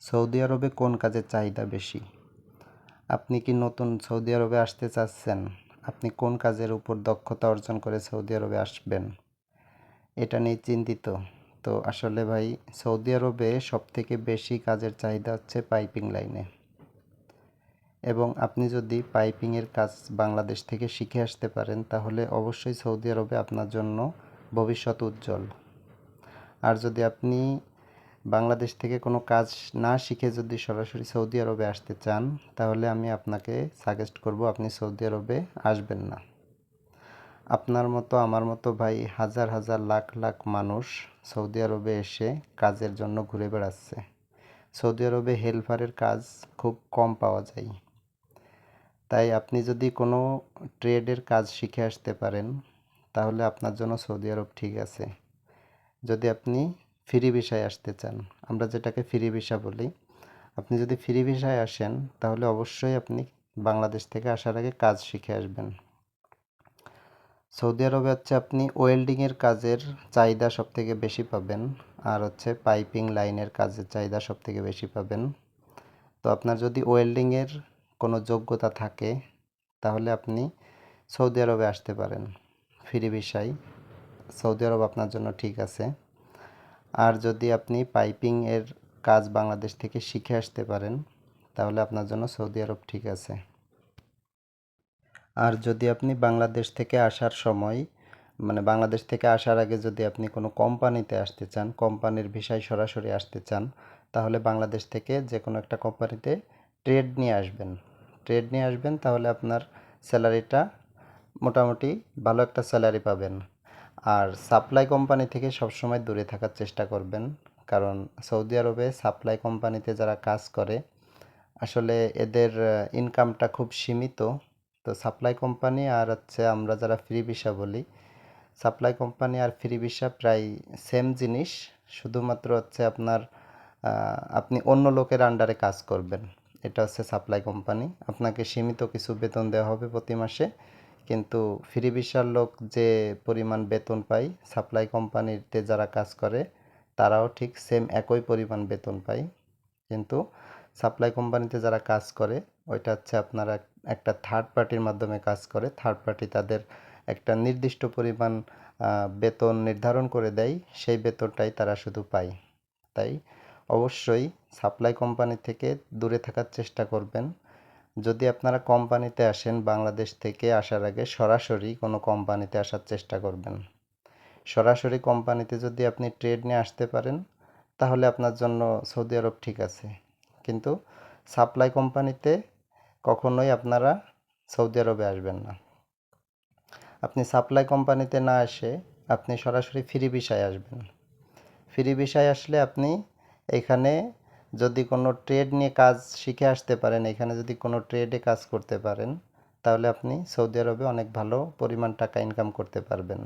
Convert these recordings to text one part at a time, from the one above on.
Saudi আরবে কোন কাজের চাহিদা বেশি? আপনি কি নতুন সৌদি আরবে আসতে চাচ্ছেন? আপনি কোন কাজের উপর দক্ষতা অর্জন করে সৌদি আরবে আসবেন? এটা নিয়ে চিন্তিত। তো আসলে ভাই, সৌদি আরবে সবথেকে বেশি কাজের চাহিদা হচ্ছে পাইপিং লাইনে। এবং আপনি যদি পাইপিংয়ের কাজ বাংলাদেশ থেকে শিখে আসতে পারেন, তাহলে অবশ্যই সৌদি আরবে আপনার জন্য ভবিষ্যৎ উজ্জ্বল। আর যদি আপনি বাংলাদেশ থেকে কোনো কাজ না শিখে যদি সরাসরি সৌদি আরবে আসতে চান, তাহলে আমি আপনাকে সাজেস্ট করব আপনি সৌদি আরবে আসবেন না। আপনার মতো, আমার মতো ভাই হাজার হাজার লাখ লাখ মানুষ সৌদি আরবে এসে কাজের জন্য ঘুরে বেড়াচ্ছে। সৌদি আরবে হেল্পারের কাজ খুব কম পাওয়া যায়। তাই আপনি যদি কোনো ট্রেডের কাজ শিখে আসতে পারেন, তাহলে আপনার জন্য সৌদি আরব ঠিক আছে। যদি আপনি ফ্রি ভিসায় আসতে চান। আমরা যেটাকে ফ্রি ভিসা বলি, আপনি যদি ফ্রি ভিসায় আসেন, তাহলে অবশ্যই আপনি বাংলাদেশ থেকে আসার আগে কাজ শিখে আসবেন। সৌদি আরবে হচ্ছে আপনি ওয়েল্ডিংয়ের কাজের চাহিদা সব থেকে বেশি পাবেন, আর হচ্ছে পাইপিং লাইনের কাজের চাহিদা সব থেকে বেশি পাবেন। তো আপনার যদি ওয়েল্ডিংয়ের কোনো যোগ্যতা থাকে, তাহলে আপনি সৌদি আরবে আসতে পারেন, ফ্রি ভিসায়। সৌদি আরব আপনার জন্য ঠিক আছে। আর যদি আপনি পাইপিং এর কাজ বাংলাদেশ থেকে শিখে আসতে পারেন, তাহলে আপনার জন্য সৌদি আরব ঠিক আছে। আর যদি আপনি বাংলাদেশ থেকে আসার সময় মানে বাংলাদেশ থেকে আসার আগে যদি আপনি কোনো কোম্পানিতে আসতে চান, কোম্পানির ভিসায় সরাসরি আসতে চান, তাহলে বাংলাদেশ থেকে যে কোনো একটা কোম্পানিতে ট্রেড নিয়ে আসবেন। ট্রেড নিয়ে আসবেন, তাহলে আপনার স্যালারিটা মোটামুটি ভালো একটা স্যালারি পাবেন। আর সাপ্লাই কোম্পানি থেকে সবসময় দূরে থাকার চেষ্টা করবেন। কারণ সৌদি আরবে সাপ্লাই কোম্পানিতে যারা কাজ করে, আসলে এদের ইনকামটা খুব সীমিত। তো সাপ্লাই কোম্পানি আর হচ্ছে আমরা যারা ফ্রি ভিসা বলি সাপ্লাই কোম্পানি আর ফ্রি ভিসা প্রায় সেম জিনিস। শুধুমাত্র হচ্ছে আপনার আপনি অন্য লোকের আন্ডারে কাজ করবেন। এটা হচ্ছে সাপ্লাই কোম্পানি আপনাকে সীমিত কিছু বেতন দেওয়া হবে প্রতি মাসে। কিন্তু ফ্রি ভিসার লোক যে পরিমাণ বেতন পায় সাপ্লাই কোম্পানিতে যারা কাজ করে, তারাও ঠিক সেম একই পরিমাণ বেতন পায়। কিন্তু সাপ্লাই কোম্পানিতে যারা কাজ করে, ওইটা হচ্ছে আপনারা একটা থার্ড পার্টির মাধ্যমে কাজ করে। থার্ড পার্টি তাদের একটা নির্দিষ্ট পরিমাণ বেতন নির্ধারণ করে দেয়, সেই বেতনটাই তারা শুধু পায়। তাই অবশ্যই সাপ্লাই কোম্পানি থেকে দূরে থাকার চেষ্টা করবেন। যদি আপনারা কোম্পানিতে আসেন বাংলাদেশ থেকে আসার আগে সরাসরি কোনো কোম্পানিতে আসার চেষ্টা করবেন। সরাসরি কোম্পানিতে যদি আপনি ট্রেড নিয়ে আসতে পারেন, তাহলে আপনার জন্য সৌদি আরব ঠিক আছে। কিন্তু সাপ্লাই কোম্পানিতে কখনোই আপনারা সৌদি আরবে আসবেন না। আপনি সাপ্লাই কোম্পানিতে না এসে আপনি সরাসরি ফ্রি ভিসায় আসবেন। ফ্রি ভিসায় আসলে আপনি এখানে যদি কোনো ট্রেড নিয়ে কাজ শিখে আসতে পারেন, এখানে যদি কোনো ট্রেডে কাজ করতে পারেন, তাহলে আপনি সৌদি আরবে অনেক ভালো পরিমাণ টাকা ইনকাম করতে পারবেন।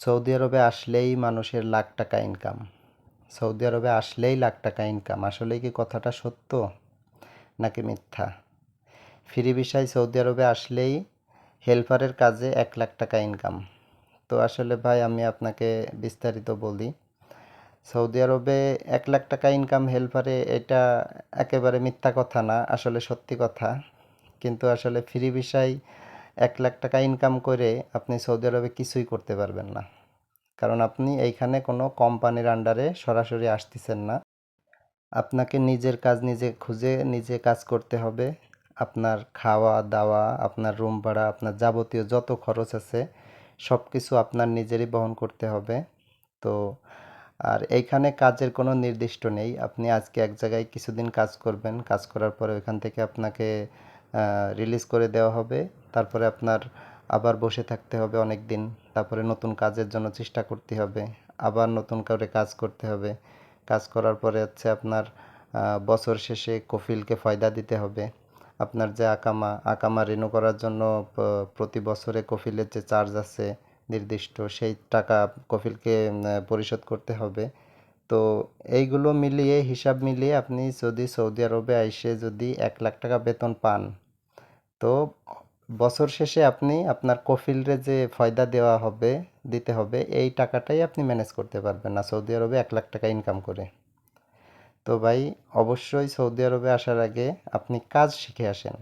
সৌদি আরবে আসলেই মানুষের লাখ টাকা ইনকাম সৌদি আরবে আসলেই লাখ টাকা ইনকাম আসলে কি কথাটা সত্য নাকি মিথ্যা? ফ্রি ভিসায় সৌদি আরবে আসলেই হেল্পারের কাজে এক লাখ টাকা ইনকাম তো আসলে ভাই, আমি আপনাকে বিস্তারিত বলি। সৌদি আরবে এক লাখ টাকা ইনকাম হেল্পারে এটা একেবারে মিথ্যা কথা না, আসলে সত্যি কথা। কিন্তু আসলে ফ্রি ভিসায় এক লাখ টাকা ইনকাম করে আপনি সৌদি আরবে কিছুই করতে পারবেন না। কারণ আপনি এইখানে কোনো কোম্পানির আন্ডারে সরাসরি আসতেছেন না। আপনাকে নিজের কাজ নিজে খুঁজে নিজে কাজ করতে হবে। আপনার খাওয়া, দাওয়া, আপনার রুম ভাড়া, আপনার যাবতীয় যত খরচ আছে সব কিছু আপনার নিজেরই বহন করতে হবে। তো আর এইখানে কাজের কোনো নির্দিষ্ট নেই। আপনি আজকে এক জায়গায় কিছুদিন কাজ করবেন। কাজ করার পরে ওইখান থেকে আপনাকে রিলিজ করে দেওয়া হবে। তারপরে আপনার আবার বসে থাকতে হবে অনেক দিন তারপরে নতুন কাজের জন্য চেষ্টা করতে হবে। আবার নতুন করে কাজ করতে হবে। কাজ করার পরে হচ্ছে আপনার বছর শেষে কফিলকে ফায়দা দিতে হবে। আপনার যে আকামা আকামা রিনিউ করার জন্য প্রতি বছরে কফিলের যে চার্জ আছে নির্দিষ্ট, সেই টাকা কফিলকে পরিশোধ করতে হবে। তো এইগুলো মিলিয়ে, হিসাব মিলিয়ে আপনি যদি সৌদি আরবে এসে যদি এক লাখ টাকা বেতন পান, তো বছর শেষে আপনি আপনার কফিলরে যে ফয়দা দেওয়া হবে, দিতে হবে, এই টাকাটাই আপনি ম্যানেজ করতে পারবেন না সৌদি আরবে এক লাখ টাকা ইনকাম করে। তো ভাই, অবশ্যই সৌদি আরবে আসার আগে আপনি কাজ শিখে আসেন।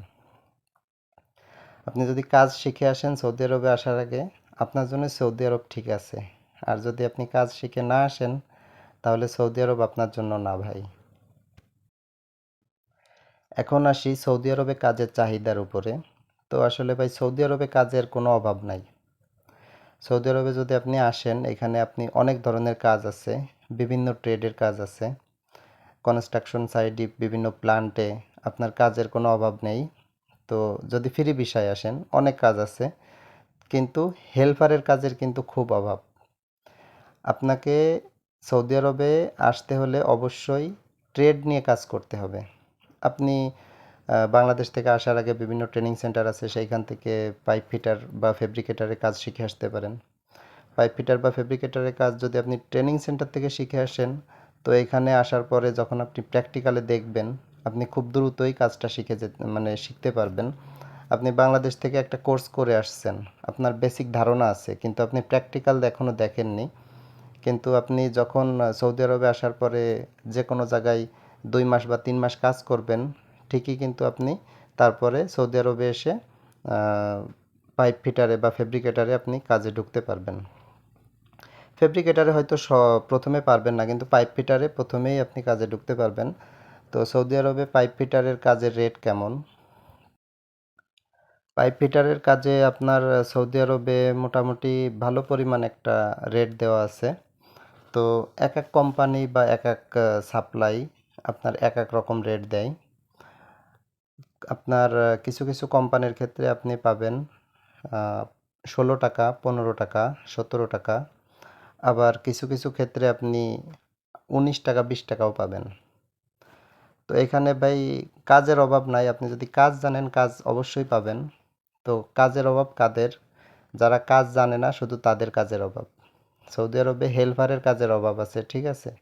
আপনি যদি কাজ শিখে আসেন সৌদি আরবে আসার আগে আপনার জন্য সৌদি আরব ঠিক আছে। আর যদি আপনি কাজ শিখে না আসেন, তাহলে সৌদি আরব আপনার জন্য না ভাই। এখন আসি সৌদি আরবে কাজের চাহিদার উপরে। তো আসলে ভাই, সৌদি আরবে কাজের কোনো অভাব নাই। সৌদি আরবে যদি আপনি আসেন, এখানে আপনি অনেক ধরনের কাজ আছে, বিভিন্ন ট্রেডের কাজ আছে। কনস্ট্রাকশন সাইডে বিভিন্ন প্লান্টে আপনার কাজের কোনো অভাব নেই। তো যদি ফ্রি বিষয় আসেন, অনেক কাজ আছে। কিন্তু হেল্পারের কাজের কিন্তু খুব অভাব। আপনাকে সৌদি আরবে আসতে হলে অবশ্যই ট্রেড নিয়ে কাজ করতে হবে। আপনি বাংলাদেশ থেকে আসার আগে বিভিন্ন ট্রেনিং সেন্টার আছে, সেইখান থেকে পাইপ ফিটার বা ফেব্রিকেটারের কাজ শিখে আসতে পারেন। পাইপ ফিটার বা ফেব্রিকেটারের কাজ যদি আপনি ট্রেনিং সেন্টার থেকে শিখে আসেন, তো এখানে আসার পরে যখন আপনি প্র্যাকটিক্যালে দেখবেন, আপনি খুব দ্রুতই কাজটা শিখে যেতে মানে শিখতে পারবেন। আপনি বাংলাদেশ থেকে একটা কোর্স করে আসছেন। আপনার বেসিক ধারণা আছে, কিন্তু আপনি প্র্যাকটিক্যাল এখনও দেখেননি। কিন্তু আপনি যখন সৌদি আরবে আসার পরে যে কোনো জায়গায় দুই মাস বা তিন মাস কাজ করবেন, ঠিকই কিন্তু আপনি তারপরে সৌদি আরবে এসে পাইপ ফিটারে বা ফেব্রিকেটারে আপনি কাজে ঢুকতে পারবেন। ফেব্রিকেটারে হয়তো স, প্রথমে পারবেন না, কিন্তু পাইপ ফিটারে প্রথমেই আপনি কাজে ঢুকতে পারবেন। তো সৌদি আরবে পাইপ ফিটারের কাজের রেট কেমন? পাইপ ফিটারের কাজে আপনার সৌদি আরবে মোটামুটি ভালো পরিমাণ একটা রেট দেওয়া আছে। তো এক এক কোম্পানি বা এক এক সাপ্লাই আপনার এক এক রকম রেট দেয়। আপনার কিছু কিছু কোম্পানির ক্ষেত্রে আপনি পাবেন ষোলো টাকা, পনেরো টাকা, সতেরো টাকা। আবার কিছু কিছু ক্ষেত্রে আপনি উনিশ টাকা, বিশ টাকাও পাবেন। তো এখানে ভাই কাজের অভাব নাই। আপনি যদি কাজ জানেন, কাজ অবশ্যই পাবেন। তো কাজের অভাব কাদের? যারা কাজ জানে না, শুধু তাদের কাজের অভাব। সৌদি আরবে হেল্পারের কাজের অভাব আছে, ঠিক আছে?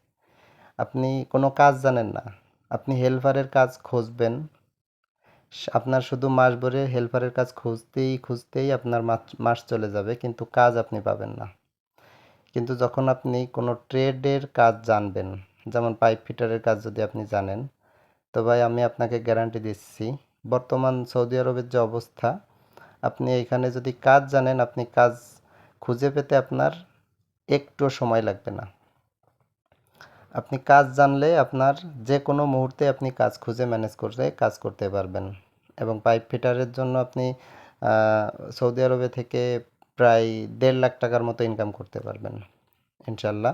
আপনি কোনো কাজ জানেন না, আপনি হেল্পারের কাজ খুঁজবেন। আপনার শুধু মাস ভরে হেল্পারের কাজ খুঁজতেই খুঁজতেই আপনার মাস- মাস চলে যাবে, কিন্তু কাজ আপনি পাবেন না। কিন্তু যখন আপনি কোনো ট্রেডের কাজ জানবেন, যেমন পাইপ ফিটারের কাজ যদি আপনি জানেন, তো ভাই আমি আপনাকে গ্যারান্টি দিচ্ছি, বর্তমান সৌদি আরবের যে অবস্থা আপনি এখানে যদি কাজ জানেন, আপনি কাজ খুঁজে পেতে আপনার একটু সময় লাগবে না। আপনি কাজ জানলে আপনার যে কোনো মুহূর্তে আপনি কাজ খুঁজে ম্যানেজ করে কাজ করতে পারবেন এবং পাইপ ফিটারের জন্য আপনি সৌদি আরবে থেকে প্রায় দেড় লাখ টাকার মতো ইনকাম করতে পারবেন ইনশাল্লাহ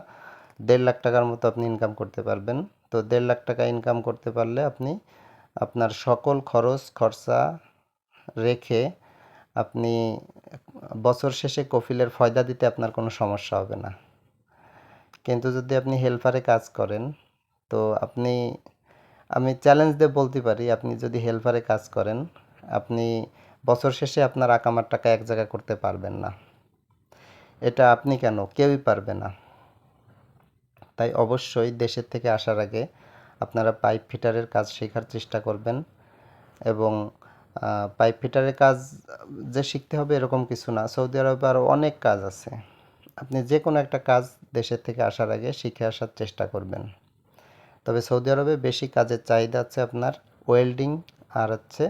দেড় লাখ টাকার মতো আপনি ইনকাম করতে পারবেন। তো দেড় লাখ টাকা ইনকাম করতে পারলে আপনি আপনার সকল খরচ, খরচা রেখে আপনি বছর শেষে কফিলের ফয়দা দিতে আপনার কোনো সমস্যা হবে না। কিন্তু যদি আপনি হেল্পারে কাজ করেন, তো আপনি, আমি চ্যালেঞ্জ দিয়ে বলতে পারি, আপনি যদি হেল্পারে কাজ করেন, আপনি বছর শেষে আপনার আকামার টাকা এক জায়গায় করতে পারবেন না। এটা আপনি কেন? কেউই পারবে না। তাই অবশ্যই দেশের থেকে আসার আগে আপনারা পাইপ ফিটারের কাজ শেখার চেষ্টা করবেন এবং পাইপ ফিটারের কাজ যে শিখতে হবে এরকম কিছু না। সৌদি আরবে আরও অনেক কাজ আছে। আপনি যে কোনো একটা কাজ দেশের থেকে আসার আগে শিখে আসার চেষ্টা করবেন। তবে সৌদি আরবে বেশি কাজের চাহিদা আছে আপনার ওয়েল্ডিং আর হচ্ছে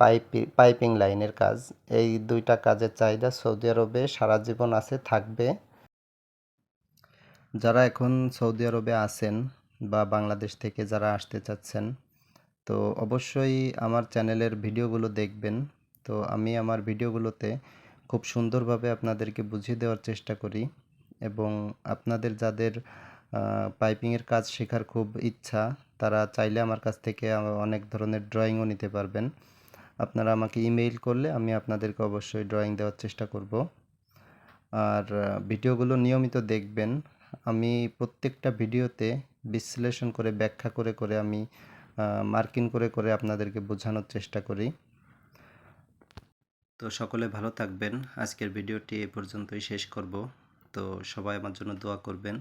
পাইপি পাইপিং লাইনের কাজ। এই দুইটা কাজের চাহিদা সৌদি আরবে সারা জীবন আছে, থাকবে। যারা এখন সৌদি আরবে আছেন বা বাংলাদেশ থেকে যারা আসতে চাচ্ছেন তো অবশ্যই আমার চ্যানেলের ভিডিওগুলো দেখবেন। তো আমি আমার ভিডিওগুলোতে খুব সুন্দরভাবে আপনাদেরকে বুঝিয়ে দেওয়ার চেষ্টা করি এবং আপনাদের যাদের পাইপিংয়ের কাজ শেখার খুব ইচ্ছা, তারা চাইলে আমার কাছ থেকে অনেক ধরনের ড্রয়িংও নিতে পারবেন। আপনারা আমাকে ইমেইল করলে আমি আপনাদেরকে অবশ্যই ড্রয়িং দেওয়ার চেষ্টা করব। আর ভিডিওগুলো নিয়মিত দেখবেন। আমি প্রত্যেকটা ভিডিওতে বিশ্লেষণ করে, ব্যাখ্যা করে করে আমি মার্কিং করে করে আপনাদেরকে বোঝানোর চেষ্টা করি। তো সকলে ভালো থাকবেন। আজকের ভিডিওটি এ পর্যন্তই শেষ করব। তো সবাই আমার জন্য দোয়া করবেন।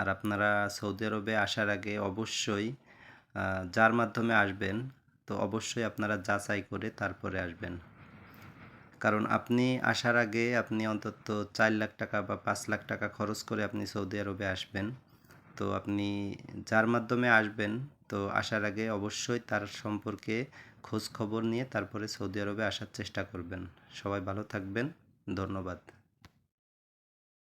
আর আপনারা সৌদি আরবে আসার আগে অবশ্যই যার মাধ্যমে আসবেন, তো অবশ্যই আপনারা যাচাই করে তারপরে আসবেন। কারণ আপনি আসার আগে আপনি অন্তত চার লাখ টাকা বা পাঁচ লাখ টাকা খরচ করে আপনি সৌদি আরবে আসবেন। তো আপনি যার মাধ্যমে আসবেন তো আসার আগে অবশ্যই তার সম্পর্কে খোঁজ খবর নিয়ে তারপরে সৌদি আরবে আসার চেষ্টা করবেন। সবাই ভালো থাকবেন। ধন্যবাদ।